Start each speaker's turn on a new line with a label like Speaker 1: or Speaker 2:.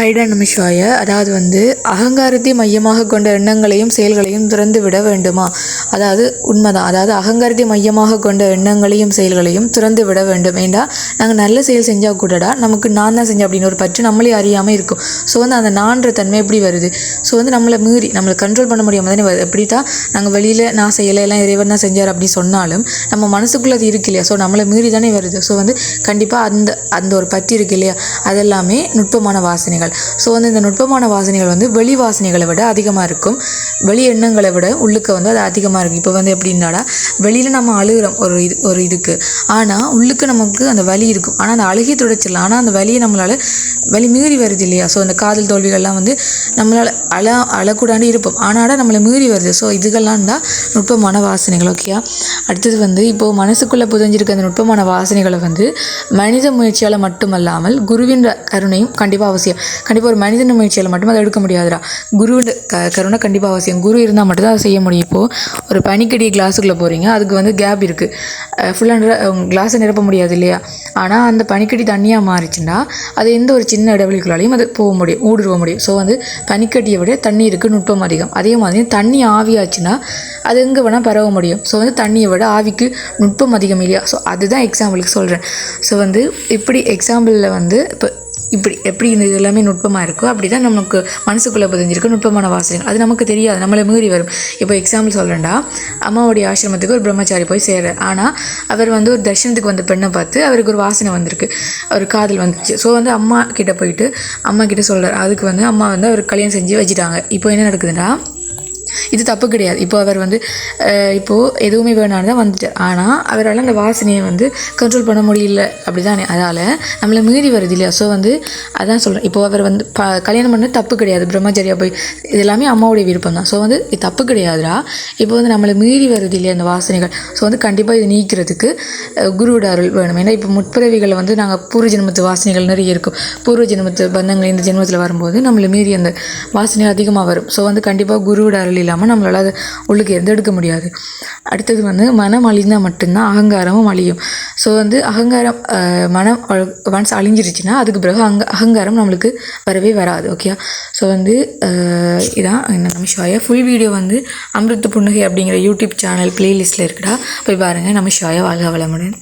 Speaker 1: ஹைடா நமசிவாய அதாவது வந்து அகங்காரத்தை மையமாக கொண்ட எண்ணங்களையும் செயல்களையும் துறந்து விட வேண்டுமா? அதாவது உண்மைதான். அதாவது அகங்காரத்தை மையமாக கொண்ட எண்ணங்களையும் செயல்களையும் துறந்து விட வேண்டும். ஏண்டா? நாங்கள் நல்ல செயல் செஞ்சால் கூடடா நமக்கு நான் தான் செஞ்சேன் அப்படின்னு ஒரு பற்று நம்மளே அறியாமல் இருக்கும். ஸோ வந்து அந்த நான்ற தன்மை எப்படி வருது? ஸோ வந்து நம்மளை மீறி நம்மளை கண்ட்ரோல் பண்ண முடியாமல் தானே வருது. எப்படி தான் நாங்கள் வெளியில் நான் செய்யலை எல்லாம் இறைவன் தான் செஞ்சார் அப்படி சொன்னாலும் நம்ம மனசுக்குள்ளே அது இருக்கு இல்லையா? ஸோ நம்மளை மீறி தானே வருது. ஸோ வந்து கண்டிப்பாக அந்த அந்த ஒரு பற்று இருக்கு இல்லையா? அதெல்லாமே நுட்பமான வாசனைகள். ஸோ வந்து இந்த நுட்பமான வாசனைகள் வந்து வெளி வாசனைகளை விட அதிகமாக இருக்கும். வெளி எண்ணங்களை விட உள்ளுக்கு வந்து அது அதிகமாக இருக்கும். இப்போ வந்து எப்படின்னாடா வெளியில் நம்ம அழுகிறோம் ஒரு இது ஒரு இதுக்கு. ஆனால் உள்ளுக்கு நமக்கு அந்த வலி இருக்கும். ஆனால் அந்த அழுகி துடைச்சிடலாம். ஆனால் அந்த வலியை நம்மளால் வலி மீறி வருது இல்லையா? ஸோ அந்த காதல் தோல்விகள்லாம் வந்து நம்மளால் அழ அழக்கூடாண்டு இருப்போம். ஆனால் நம்மளை மீறி வருது. ஸோ இதுகள்லாம் தான் நுட்பமான வாசனைகள் ஓகேயா அடுத்தது வந்து இப்போது மனசுக்குள்ளே புதஞ்சிருக்க அந்த நுட்பமான வாசனைகளை வந்து மனித முயற்சியால் மட்டுமல்லாமல் குருவின் கருணையும் கண்டிப்பாக அவசியம். கண்டிப்பாக ஒரு மனிதன் முயற்சியில் மட்டும் அதை எடுக்க முடியாதுடா. குரு க கருணை கண்டிப்பாக அவசியம். குரு இருந்தால் மட்டும்தான் அதை செய்ய முடியும். இப்போது ஒரு பனிக்கடி கிளாஸுக்குள்ளே போகிறீங்க அதுக்கு வந்து கேப் இருக்குது ஃபுல்லாக கிளாஸை நிரப்ப முடியாது இல்லையா? ஆனால் அந்த பனிக்கடி தண்ணியாக மாறிச்சுன்னா அது எந்த ஒரு சின்ன இடைவெளிக்குள்ளாலையும் அது போக முடியும் ஊடுருவ முடியும். ஸோ வந்து பனிக்கட்டியை விட தண்ணீருக்கு நுட்பம் அதிகம். அதே மாதிரி தண்ணி ஆவியாச்சுன்னா அது எங்கே வேணால் பரவ முடியும். ஸோ வந்து தண்ணியை விட ஆவிக்கு நுட்பம் அதிகம் இல்லையா? ஸோ அதுதான் எக்ஸாம்பிளுக்கு சொல்கிறேன் ஸோ வந்து இப்படி எக்ஸாம்பிளில் வந்து இப்போ இப்படி எப்படி இந்த இது எல்லாமே நுட்பமாக இருக்கோ அப்படி தான் நமக்கு மனசுக்குள்ளே பதிஞ்சிருக்கு நுட்பமான வாசனைகள். அது நமக்கு தெரியாது நம்மளை மீறி வரும். இப்போ எக்ஸாம்பிள் சொல்கிறேன்டா அம்மாவுடைய ஆசிரமத்துக்கு ஒரு பிரம்மச்சாரி போய் சேர ஆனால் அவர் வந்து ஒரு தர்ஷனத்துக்கு வந்த பெண்ணை பார்த்து அவருக்கு ஒரு வாசனை வந்திருக்கு. ஒரு காதல் வந்துச்சு. ஸோ வந்து அம்மா கிட்டே போயிட்டு அம்மா கிட்டே சொல்கிறார் அதுக்கு வந்து அம்மா வந்து அவர் கல்யாணம் செஞ்சு வச்சுட்டாங்க. இப்போ என்ன நடக்குதுன்னா இது தப்பு கிடையாது. இப்போ அவர் வந்து இப்போது எதுவுமே வேணான்னு தான் வந்துட்டார். ஆனால் அவரால் அந்த வாசனையை வந்து கண்ட்ரோல் பண்ண முடியல. அப்படி தானே அதால் நம்மளை மீறி வருது இல்லையா? ஸோ வந்து அதான் சொல்கிறேன் இப்போது அவர் வந்து ப கல்யாணம் பண்ண தப்பு கிடையாது. பிரம்மச்சரியா போய் இது எல்லாமே அம்மாவுடைய விருப்பம் தான். ஸோ வந்து இது தப்பு கிடையாதுடா. இப்போ வந்து நம்மளை மீறி வருது இல்லையா அந்த வாசனைகள்? ஸோ வந்து கண்டிப்பாக இது நீக்கிறதுக்கு குருவிட குருவோட அருள் வேணும். ஏன்னா இப்போ முற்பிறவிகளை வந்து நாங்கள் பூர்வ ஜென்மத்து வாசனைகள் நிறைய இருக்கும். பூர்வ ஜென்மத்து பந்தங்கள் இந்த ஜென்மத்தில் வரும்போது நம்மளை மீறி அந்த வாசனை அதிகமாக வரும். ஸோ வந்து கண்டிப்பாக குருவோட அருள் இல்லாமல் நம்மளால் அதை உள்ளுக்கு எந்த எடுக்க முடியாது. அடுத்தது வந்து மனம் அழிந்தால் மட்டும்தான் அகங்காரமும் அழியும். ஸோ வந்து அகங்காரம் மனம் ஒன்ஸ் அழிஞ்சிருச்சுன்னா அதுக்கு பிறகு அங்க அகங்காரம் நம்மளுக்கு வரவே வராது ஓகே ஸோ வந்து இதான் என்ன நமஷாயா ஃபுல் வீடியோ வந்து அமிர்த புன்னகை அப்படிங்கிற யூடியூப் சேனல் பிளேலிஸ்ட்டில் இருக்குடா. போய் பாருங்கள் நமஷாயா வாழ்க வளமுடன்.